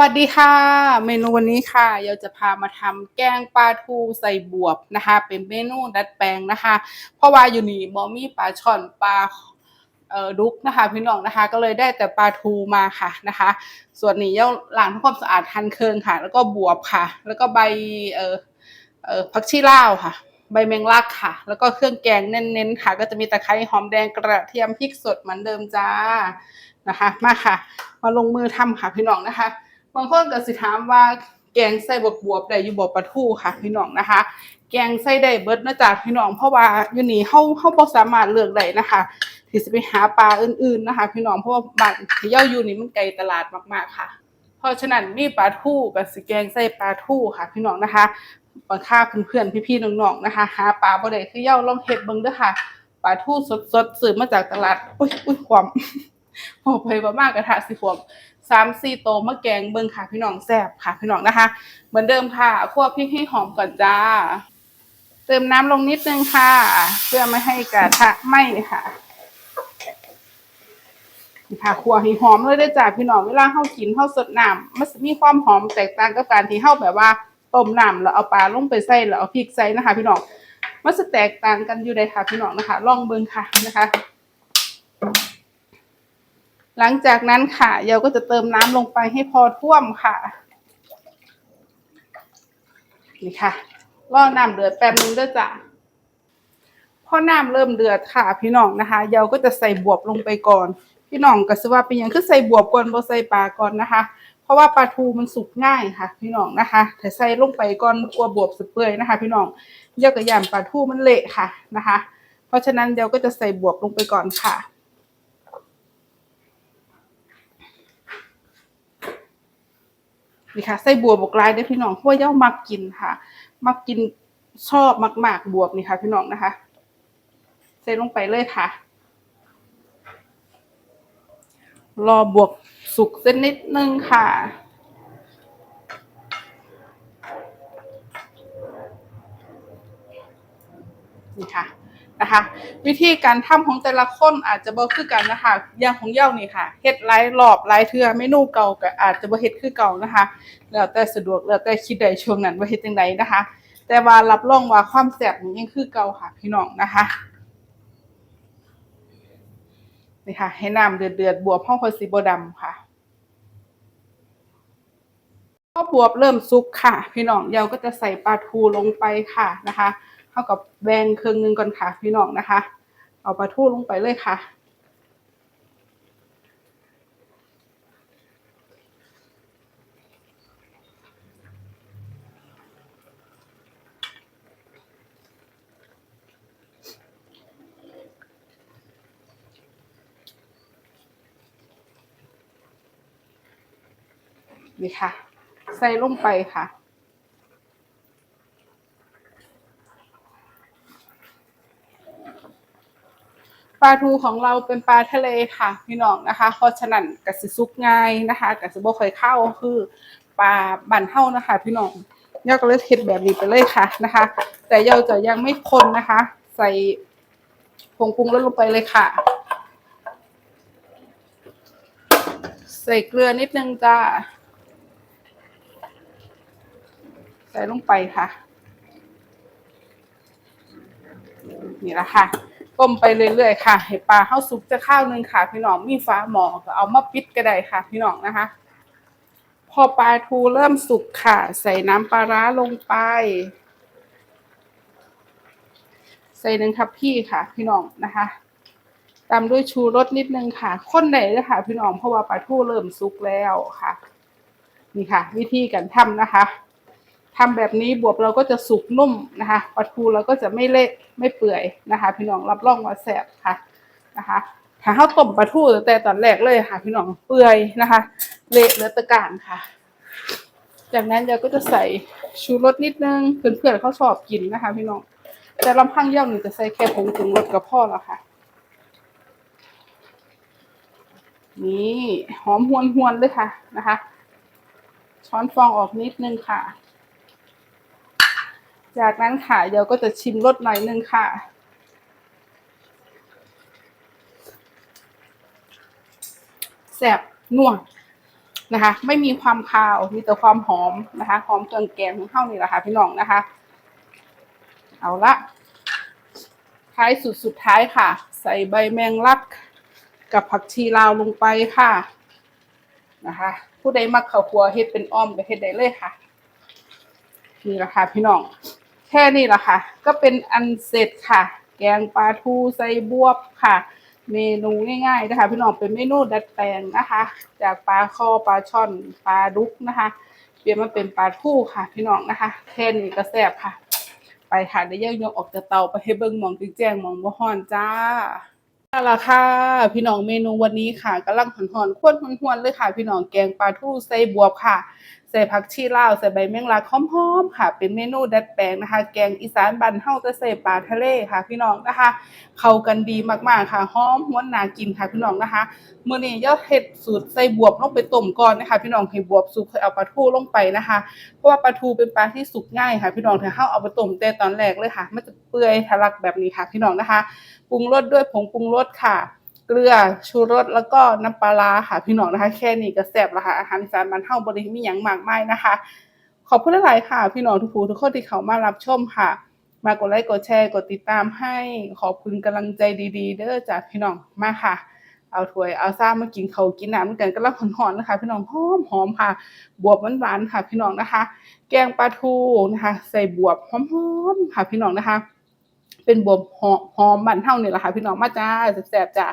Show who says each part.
Speaker 1: วัสดีค่ะ เมนูวันนี้ค่ะเราจะพามาทำแกงปลาทูใส่บวบนะคะ เป็นเมนูดัดแปลงนะคะ เพราะว่าอยู่นี่บอมีปลาช่อนปลาเอ่อดุกนะคะพี่น้องนะคะ ก็เลยได้แต่ปลาทูมาค่ะนะคะ ส่วนนี้เราล้างทำความสะอาดทันเคิงค่ะ แล้วก็บวบค่ะ แล้วก็ใบเอ่อเอ่อผักชีลาวค่ะ ใบแมงลักค่ะ แล้วก็เครื่องแกงเน้นๆค่ะ ก็จะมีตะไคร้หอมแดงกระเทียมพริกสดเหมือนเดิมจ้านะคะ มาค่ะ มาลงมือทำค่ะพี่น้องนะคะ บางคนก็สิถามว่าแกงใส่บวบวบได้อยู่บ่ปลาทูค่ะพี่น้องนะคะ แกงใส่ได้เบิดนะจ๊ะพี่น้องเพราะว่าอยู่นี่เฮาเฮาบ่สามารถเลือกได้นะคะที่จะไปหาปลาอื่นๆนะคะ พี่น้องเพราะว่าบ้านที่เย้าอยู่นี่มันไกลตลาดมากๆค่ะ เพราะฉะนั้นมีปลาทูกับสิแกงใส่ปลาทูค่ะ พี่น้องนะคะบางค่าเพื่อนๆพี่ๆน้องๆนะคะ หาปลาบ่ได้คือเย้าลองเฮ็ดเบิ่งเด้อค่ะปลาทูสดๆซื้อมาจากตลาดอุ้ยอุ้ยความพอไปบ่มากกระทะสิความ สามสี่โตมะแกงเบิ่งค่ะพี่น้องแซ่บค่ะพี่น้องนะคะ เหมือนเดิมค่ะคั่วพริกให้หอมก่อนจ้า เติมน้ำลงนิดนึงค่ะ เพื่อไม่ให้กระทะไหม้ค่ะนี่ค่ะขัวให้หอมเลยได้จ้ะพี่น้องเวลาเฮากินเฮาสดน้ำมันมีความหอมแตกต่างกับการที่เฮาแบบว่าต้มน้ำแล้วเอาปลาลงไปใส่แล้วเอาพริกใส่นะคะ พี่น้องมันจะแตกต่างกันอยู่เลยค่ะพี่น้องนะคะ ลองเบิ่งค่ะนะคะ หลังจากนั้นค่ะเราก็จะเติมน้ำลงไปให้พอท่วมค่ะนี่ค่ะรอน้ำเดือดแป๊บนึงเด้อจ้ะพอน้ำเริ่มเดือดค่ะ พี่น้องนะคะเราก็จะใส่บวบลงไปก่อน พี่น้องก็สิว่าเป็นยังคือใส่บวบก่อนบ่ใส่ปลาก่อนนะคะ เพราะว่าปลาทูมันสุกง่ายค่ะ พี่น้องนะคะถ้าใส่ลงไปก่อนกลัวบวบสเปื่อยนะคะ พี่น้องเดี๋ยากับยามปลาทูมันเละค่ะนะคะ เพราะฉะนั้นเราก็จะใส่บวบลงไปก่อนค่ะ นี่ค่ะใส่บวบกลายได้พี่น้องเพราะว่าเย่ามักกินค่ะ มักกินชอบมากๆบวบนี่ค่ะพี่น้องนะคะใส่ลงไปเลยค่ะ รอบวบสุกสักนิดนึงค่ะ นี่ค่ะ นะคะ วิธีการทำของแต่ละคนอาจจะบ่คือกันนะคะอย่างของเย่านี่ค่ะเฮ็ดหลายรอบหลายเทื่อเมนูเก่าก็อาจจะบ่เฮ็ดคือเก่านะคะ แล้วแต่สะดวกแล้วแต่คิดได้ช่วงนั้นว่าเฮ็ดจังไดนะคะ แต่ว่ารับรองว่าความแซ่บนี่ยังคือเก่าค่ะพี่น้องนะคะนี่ค่ะ ให้น้ำเดือดเดือดๆบวบห้องคอยสีบดำค่ะพอบวบเริ่มสุกค่ะ พี่น้องเราก็จะใส่ปลาทูลงไปค่ะนะคะ เท่ากับแบงครึ่งหนึงก่อนค่ะพี่น้องนะคะ เอาปลาทูลงไปเลยค่ะนี่ค่ะ ใส่ลงไปค่ะ ปลาทูของเราเป็นปลาทะเลค่ะพี่น้องนะคะเพราะฉะนั้นกสิซุกง่ายนะคะกสิบ่ค่อยเข้าคือปลาบั่นเท่านะคะ พี่น้องเยาก็เลยเฮ็ดแบบนี้ไปเลยค่ะนะคะ แต่เยาจะยังไม่คนนะคะ ใส่ผงปรุงรสลงไปเลยค่ะ ใส่เกลือนิดนึงจ้าใส่ลงไปค่ะ นี่ละค่ะ ต้มไปเรื่อยๆค่ะให้ปลาข้าวสุกจะข้าวหนึงค่ะ พี่น้องมีฟ้าหมอก็เอามาปิดก็ได้ค่ะ พี่น้องนะคะ พอปลาทูเริ่มสุกค่ะ ใส่น้ำปลาร้าลงไป ใส่หนึ่งทับพี่ค่ะ พี่น้องนะคะตามด้วยชูรสนิดนึงค่ะข้นไหนเลยค่ะ พี่น้องเพราะว่าปลาทูเริ่มสุกแล้วค่ะ นี่ค่ะ วิธีการทำนะคะ ทำแบบนี้บวบเราก็จะสุกนุ่มนะคะปลาทูเราก็จะไม่เละไม่เปื่อยนะคะ พี่น้องรับรองว่าแซ่บค่ะนะคะ ถ้าข้าวต้มปลาทูแต่ตอนแรกเลยค่ะ พี่น้องเปื่อยนะคะ เละเหลือตะกานค่ะ จากนั้นเราก็จะใส่ชูรสนิดนึงเพื่อนๆเขาชอบกินนะคะ พี่น้อง แต่ลำพังย่างหนึ่งจะใส่แค่ผงปรุงรสกับพ่อแล้วค่ะนี่หอมหวนหวนๆเลยค่ะนะคะ ช้อนฟองออกนิดนึงค่ะ จากนั้นค่ะเดี๋ยวก็จะชิมรสหน่อยนึงค่ะแซ่บนัวนะคะ ไม่มีความคาวมีแต่ความหอมนะคะหอมเครื่องแกงของเฮานี่แหละค่ะพี่น้องนะคะ เอาละท้ายสุดสุดท้ายค่ะ ใส่ใบแมงลัก กับผักชีลาวลงไปค่ะนะคะ ผู้ใดมักข้าวคัวเฮ็ดเป็นอ้อมก็เฮ็ดได้เลยค่ะนี่แหละค่ะพี่น้อง แค่นี้แหละค่ะ ก็เป็นอันเสร็จค่ะ แกงปลาทูใส่บวบค่ะ เมนูง่ายๆนะคะ พี่น้องเป็นเมนูดัดแปลงนะคะ จากปลาคอปลาช่อนปลาดุกนะคะ เปลี่ยนมาเป็นปลาทูค่ะ พี่น้องนะคะ แค่นี้ก็แซ่บค่ะ ไปค่ะเดี๋ยวย่างยกออกจากเตาไปให้เบิ่งหมองแจ้งหมองบ่ฮ้อนจ้าเอาล่ะค่ะ พี่น้องเมนูวันนี้ค่ะกำลังหอนๆควนหวนๆเลยค่ะ พี่น้องแกงปลาทูใส่บวบค่ะใส่ผักชีลาวใส่ใบแมงลักหอมๆค่ะ เป็นเมนูดัดแปลงนะคะ แกงอีสานบ้านเฮาจะใส่ปลาทะเลค่ะ พี่น้องนะคะเข้ากันดีมากๆค่ะหอมหวนน่ากินค่ะพี่น้องนะคะมื้อนี้ย่าเฮ็ดสูตรใส่บวบลงไปต้มก่อนนะคะ พี่น้องให้บวบสุกเอาปลาทูลงไปนะคะ เพราะว่าปลาทูเป็นปลาที่สุกง่ายค่ะ พี่น้องถ้าเฮาเอาไปต้มแต่ตอนแรกเลยค่ะมันจะเปื่อยทะลักแบบนี้ค่ะ พี่น้องนะคะปรุงรสด้วยผงปรุงรสค่ะ เกลือชูรสแล้วก็น้ำปลาค่ะพี่น้องนะคะ แค่นี้ก็แซ่บแล้วค่ะอาหารอีสานบ้านเฮาบ่ได้มีหยังมากมายนะคะ ขอบคุณหลายๆค่ะ พี่น้องทุกผู้ทุกคนที่เขามารับชมค่ะ มากดไลค์กดแชร์กดติดตามให้ขอบคุณกำลังใจดีๆ เด้อจากพี่น้องมาค่ะ เอาถ้วยเอาซ่ามากินเขากินน้ำกันก็รับหอนๆนะคะ พี่น้องหอมหอมค่ะ บวบหวานๆค่ะ พี่น้องนะคะ แกงปลาทูนะคะ ใส่บวบหอมๆค่ะ พี่น้องนะคะเป็นบวบหอมหอมมันเท่านี่แหละค่ะพี่น้องมาจ้าแซ่บๆจ้า